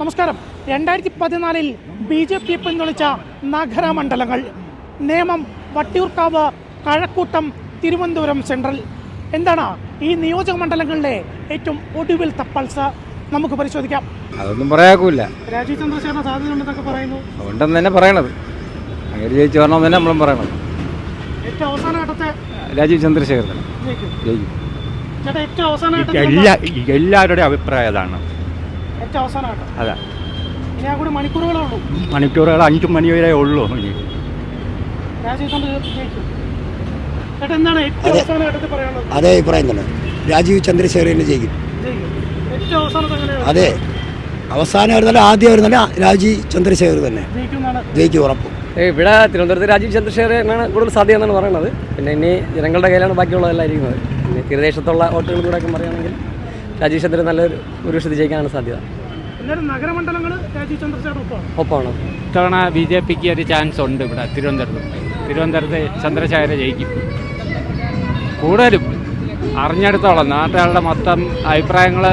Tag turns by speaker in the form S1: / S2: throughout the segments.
S1: നമസ്കാരം. രണ്ടായിരത്തി പതിനാലിൽ ബി ജെ പി പിന്തുണച്ച നഗരമണ്ഡലങ്ങൾ നേമം വട്ടിയൂർക്കാവ് കഴക്കൂട്ടം തിരുവനന്തപുരം സെൻട്രൽ. എന്താണ് ഈ നിയോജക മണ്ഡലങ്ങളിലെ ഏറ്റവും ഒടുവിലത്തെ പൾസ് നമുക്ക് പരിശോധിക്കാം.
S2: അതൊന്നും പറയാക്കൂല.
S1: രാജീവ് ചന്ദ്രശേഖരൻ സാധ്യതയുണ്ടെന്നൊക്കെ പറയുന്നു.
S2: ഉണ്ടെന്ന് തന്നെ പറയണത്. അങ്ങനെ ജയിച്ചു വരണമെന്ന് തന്നെ നമ്മളും പറയണത്.
S1: ഏറ്റവും അവസാന ഘട്ടത്തെ
S2: രാജീവ് ചന്ദ്രശേഖരൻ
S1: ജയിക്കും.
S2: ജയിക്കും.
S1: ചേട്ടാ ഏറ്റവും അവസാന ഘട്ടത്തിൽ
S3: എല്ലാ എല്ലാവരുടെയും അഭിപ്രായം അതാണ്.
S1: ഏറ്റവും അതെ
S3: അതാ.
S1: ഇനി ആ കൂടി മണിക്കൂറുകളേ ഉള്ളൂ.
S3: മണിക്കൂറുകൾ അഞ്ച് മണി വരെ ഉള്ളൂ ഇനി.
S1: രാജീവ് ചന്ദ്ര ജയിക്കും ചേട്ടാ എന്താണ് ഏറ്റവും
S4: അതെ.
S1: അവസാന പറയാനുള്ളത്?
S4: അതേ അഭിപ്രായം തന്നെ രാജീവ് ചന്ദ്രശേഖരനെ ജയിക്കും.
S1: ജയിക്കും. ഏറ്റവും അവസാനത്തെ എങ്ങനെയാണ്
S4: അതെ. അവസാനം വരുന്നല്ല ആദ്യം വരുന്നല്ല രാജീവ് ചന്ദ്രശേഖർ തന്നെ.
S1: ജയിക്കും
S4: ഉറപ്പ്.
S5: ഇവിടെ തിരുവനന്തപുരത്ത് രാജീവ് ചന്ദ്രശേഖരനാണ് കൂടുതൽ സാധ്യത എന്നാണ് പറയുന്നത്. പിന്നെ ഇനി ജനങ്ങളുടെ കയ്യിലാണ് ബാക്കിയുള്ളതെല്ലാം ഇരിക്കുന്നത് പിന്നെ തീരദേശത്തുള്ള വോട്ടുകൾ കൂടെ ഒക്കെ പറയുകയാണെങ്കിൽ രാജീവ് ചന്ദ്രൻ നല്ലൊരു ഒരു സ്ഥിതി ജയിക്കാനാണ് സാധ്യത.
S1: നഗരമണ്ഡലങ്ങൾ ഒപ്പമാണ്.
S6: ഇത്തവണ ബി ജെ പിക്ക് ഒരു ചാൻസ് ഉണ്ട് ഇവിടെ തിരുവനന്തപുരത്ത്. തിരുവനന്തപുരത്ത് ചന്ദ്രശേഖര ജയിക്കും. കൂടുതലും അറിഞ്ഞെടുത്തോളം നാട്ടുകാരുടെ മൊത്തം അഭിപ്രായങ്ങൾ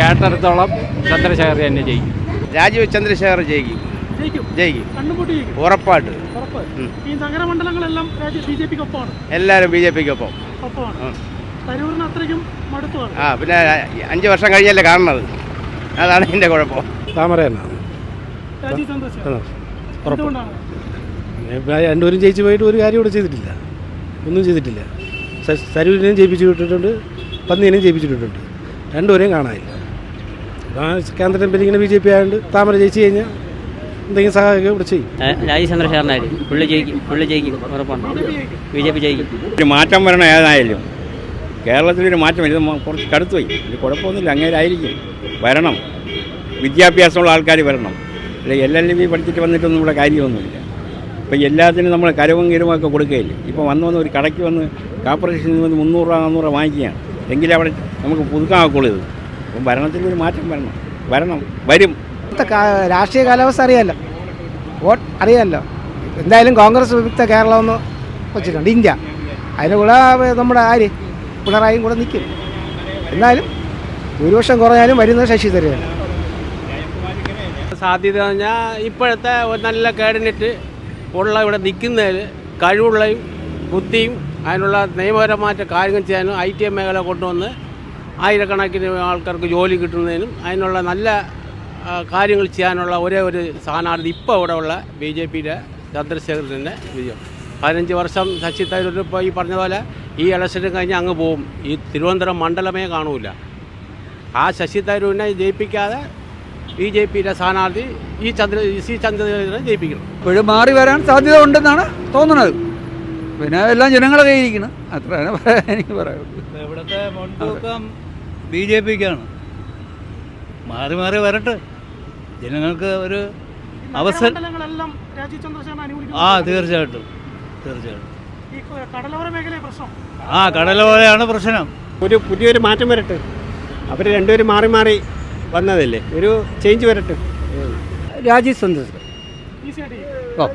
S6: കേട്ടെടുത്തോളം ചന്ദ്രശേഖർ തന്നെ ജയിക്കും.
S7: രാജീവ് ചന്ദ്രശേഖർ ജയിക്കും.
S1: ജയിക്കും.
S7: ഉറപ്പായിട്ട്.
S1: ഈ നഗരമണ്ഡലങ്ങളെല്ലാം ബി ജെ പിക്ക് ഒപ്പമാണ്
S7: എല്ലാവരും ബി ജെ പിക്ക് ഒപ്പം
S1: ഒപ്പമാണ് തരൂരിന് അത്രയ്ക്കും മടുത്തുമാണ്
S7: ആ പിന്നെ അഞ്ച് വർഷം കഴിഞ്ഞല്ലേ കാണുന്നത്? അതാണ് എന്റെ കുഴപ്പം.
S8: താമര തന്നെ രണ്ടുപേരും ജയിച്ചു പോയിട്ട് ഒരു കാര്യം ഇവിടെ ചെയ്തിട്ടില്ല. ഒന്നും ചെയ്തിട്ടില്ല. സരൂരിനെയും ജയിപ്പിച്ചു വിട്ടിട്ടുണ്ട് പന്നീനെയും വിട്ടിട്ടുണ്ട്. രണ്ടുപേരെയും കാണാനില്ല. കേന്ദ്ര ഇങ്ങനെ ബി ജെ പി ആയതുകൊണ്ട് താമര ജയിച്ചു കഴിഞ്ഞാൽ എന്തെങ്കിലും സഹായമൊക്കെ ഇവിടെ ചെയ്യും.
S5: രാജീവ് ചന്ദ്രശേഖരനായാലും പുള്ളി ജയിക്കും പുള്ളി ജയിക്കും ഉറപ്പാണ്. ബി ജെ പി ജയിക്കും.
S3: ഒരു മാറ്റം വരണം ഏതായാലും. കേരളത്തിലൊരു മാറ്റം ഇത് കുറച്ച് കടുത്തുപോയി. ഇത് കുഴപ്പമൊന്നുമില്ല അങ്ങനെ ആയിരിക്കും വരണം. വിദ്യാഭ്യാസമുള്ള ആൾക്കാർ വരണം. അല്ലെ എൽ എൽ ബി പഠിച്ചിട്ട് വന്നിട്ടൊന്നും ഇവിടെ കാര്യമൊന്നുമില്ല. ഇപ്പം എല്ലാത്തിനും നമ്മൾ കരവും കിരവും കൊടുക്കുകയില്ലേ? ഇപ്പോൾ വന്ന് വന്ന് ഒരു കടയ്ക്ക് വന്ന് കോർപ്പറേഷനിൽ വന്ന് മുന്നൂറ് രൂപ നാന്നൂറ് രൂപ വാങ്ങിക്കുകയാണ്. എങ്കിലേ അവിടെ നമുക്ക് പുതുക്കാൻ ഒക്കുള്ളൂ ഇത്. അപ്പം ഭരണത്തിലൊരു മാറ്റം വരണം. വരണം. വരും.
S9: രാഷ്ട്രീയ കാലാവസ്ഥ അറിയാമല്ലോ. വോട്ട് അറിയാമല്ലോ. എന്തായാലും കോൺഗ്രസ് വിമുക്ത കേരളം എന്ന് വെച്ചിട്ടുണ്ട്. ഇന്ത്യ. അതിന്റെ കൂടെ നമ്മുടെ ആര്? പിണറായിയും കൂടെ നിൽക്കും. എന്നാലും ഭൂരിപക്ഷം കുറഞ്ഞാലും വരുന്നത് ശശി തരൂരാണ്.
S10: സാധ്യത പറഞ്ഞാൽ ഇപ്പോഴത്തെ ഒരു നല്ല കാൻഡിഡേറ്റ് ഉള്ള ഇവിടെ നിൽക്കുന്നതിൽ കഴിവുള്ളയും ബുദ്ധിയും അതിനുള്ള നിയമപരമായ കാര്യങ്ങൾ ചെയ്യാനും ഐ ടി എം മേഖല കൊണ്ടുവന്ന് ആയിരക്കണക്കിന് ആൾക്കാർക്ക് ജോലി കിട്ടുന്നതിനും അതിനുള്ള നല്ല കാര്യങ്ങൾ ചെയ്യാനുള്ള ഒരേ ഒരു സ്ഥാനാർത്ഥി ഇപ്പോൾ ഇവിടെ ഉള്ള ബി ജെ പിയുടെ ചന്ദ്രശേഖരന്റെ വിജയം. പതിനഞ്ച് വർഷം ശശി തരൂർ ഇപ്പോൾ ഈ പറഞ്ഞ പോലെ ഈ ഇലക്ഷനും കഴിഞ്ഞ് അങ്ങ് പോവും. ഈ തിരുവനന്തപുരം മണ്ഡലമേ കാണൂല. ആ ശശി തരൂരിനെ ജയിപ്പിക്കാതെ ബി ജെ പിയിലെ സ്ഥാനാർത്ഥി ഈ ചന്ദ്ര ഈ സി ചന്ദ്രനെ ജയിപ്പിക്കണം.
S2: ഇപ്പോഴും മാറി വരാൻ സാധ്യത ഉണ്ടെന്നാണ് തോന്നുന്നത്. പിന്നെ എല്ലാം ജനങ്ങളെ കയ്യിരിക്കണം അത്ര എനിക്ക് പറയാം
S8: ഇവിടുത്തെ മുൻതൂക്കം ബി ജെ പിക്കാണ്. മാറി മാറി വരട്ടെ. ജനങ്ങൾക്ക് ഒരു അവസരം ആ തീർച്ചയായിട്ടും. തീർച്ചയായിട്ടും. ആ കടലോരയാണ് പ്രശ്നം.
S7: ഒരു പുതിയൊരു മാറ്റം വരട്ടെ. അവർ രണ്ടുപേരും മാറി മാറി വന്നതല്ലേ? ഒരു ചേഞ്ച് വരട്ടെ.
S2: രാജീവ്
S1: സന്തോഷ്.
S2: ഓ.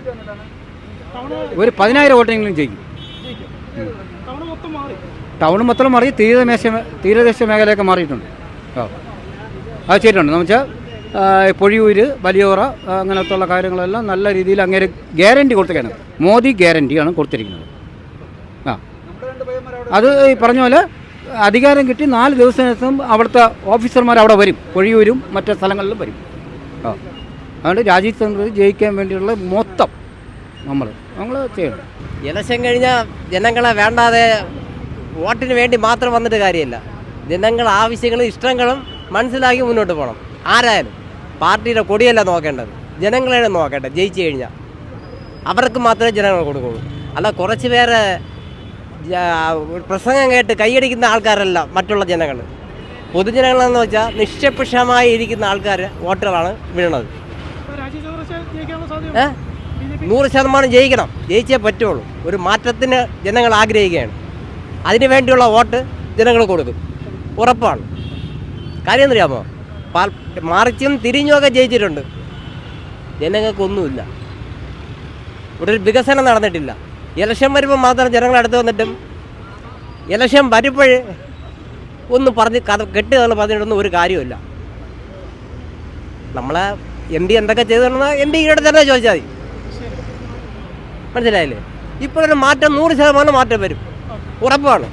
S2: ഒരു പതിനായിരം വോട്ടെങ്കിലും ജയിക്കും.
S1: മാറി.
S2: ടൗൺ മൊത്തം മാറി തീരദേശ തീരദേശ മേഖലയൊക്കെ മാറിയിട്ടുണ്ട്. ഓ. അത് ചെയ്തിട്ടുണ്ട്. എന്ന് വെച്ചാൽ പൊഴിയൂര് വലിയോറ അങ്ങനത്തുള്ള അങ്ങനത്തെ ഉള്ള കാര്യങ്ങളെല്ലാം നല്ല രീതിയിൽ അങ്ങനെ ഗ്യാരണ്ടി കൊടുത്തേക്കാണ്. മോദി ഗ്യാരണ്ടിയാണ് കൊടുത്തിരിക്കുന്നത്. ആ. അത് ഈ പറഞ്ഞ പോലെ അധികാരം കിട്ടി നാല് ദിവസത്തിനകം അവിടുത്തെ ഓഫീസർമാർ അവിടെ വരും. പൊഴിയൂരും മറ്റു സ്ഥലങ്ങളിലും വരും. ആ. അതുകൊണ്ട് രാജീവ് ചന്ദ്ര ജയിക്കാൻ വേണ്ടിയുള്ള മൊത്തം നമ്മൾ നമ്മൾ ചെയ്യണം.
S5: ഇലക്ഷൻ കഴിഞ്ഞാൽ ജനങ്ങളെ വേണ്ടാതെ വോട്ടിന് വേണ്ടി മാത്രം വന്നിട്ട് കാര്യമില്ല. ജനങ്ങൾ ആവശ്യങ്ങളും ഇഷ്ടങ്ങളും മനസ്സിലാക്കി മുന്നോട്ട് പോകണം. ആരായാലും പാർട്ടിയുടെ കൊടിയല്ല നോക്കേണ്ടത്. ജനങ്ങളെയാണ് നോക്കേണ്ടത് ജയിച്ചു കഴിഞ്ഞാൽ അവർക്ക് മാത്രമേ ജനങ്ങൾ കൊടുക്കുള്ളൂ. അല്ല കുറച്ച് പേര് പ്രസംഗം കേട്ട് കൈയടിക്കുന്ന ആൾക്കാരല്ല മറ്റുള്ള ജനങ്ങൾ. പൊതുജനങ്ങളെന്ന് വെച്ചാൽ നിഷ്പക്ഷമായി ഇരിക്കുന്ന ആൾക്കാർ വോട്ടുകളാണ് വീണത്? നൂറ് ശതമാനം ജയിക്കണം. ജയിച്ചേ പറ്റുള്ളൂ. ഒരു മാറ്റത്തിന് ജനങ്ങൾ ആഗ്രഹിക്കുകയാണ്. അതിനു വേണ്ടിയുള്ള വോട്ട് ജനങ്ങൾ കൊടുക്കും. ഉറപ്പാണ്. കാര്യം എന്നറിയാമോ പാൽ മറിച്ചും തിരിഞ്ഞുമൊക്കെ ജയിച്ചിട്ടുണ്ട്. ജനങ്ങൾക്കൊന്നുമില്ല. ഇവിടെ ഒരു വികസനം നടന്നിട്ടില്ല. ഇലക്ഷൻ വരുമ്പോൾ മാത്രം ജനങ്ങൾ അടുത്ത് വന്നിട്ടും ഇലക്ഷൻ വരുമ്പോൾ ഒന്ന് പറഞ്ഞ് കഥ കെട്ടി തന്നെ പറഞ്ഞിട്ടൊന്നും ഒരു കാര്യമില്ല നമ്മളെ എം പി എന്തൊക്കെ ചെയ്തെന്ന് എം പി ഇവിടെ തന്നെ ചോദിച്ചാൽ മതി. മനസ്സിലായില്ലേ? ഇപ്പോഴൊരു മാറ്റം നൂറ് ശതമാനം മാറ്റം വരും. ഉറപ്പാണ്.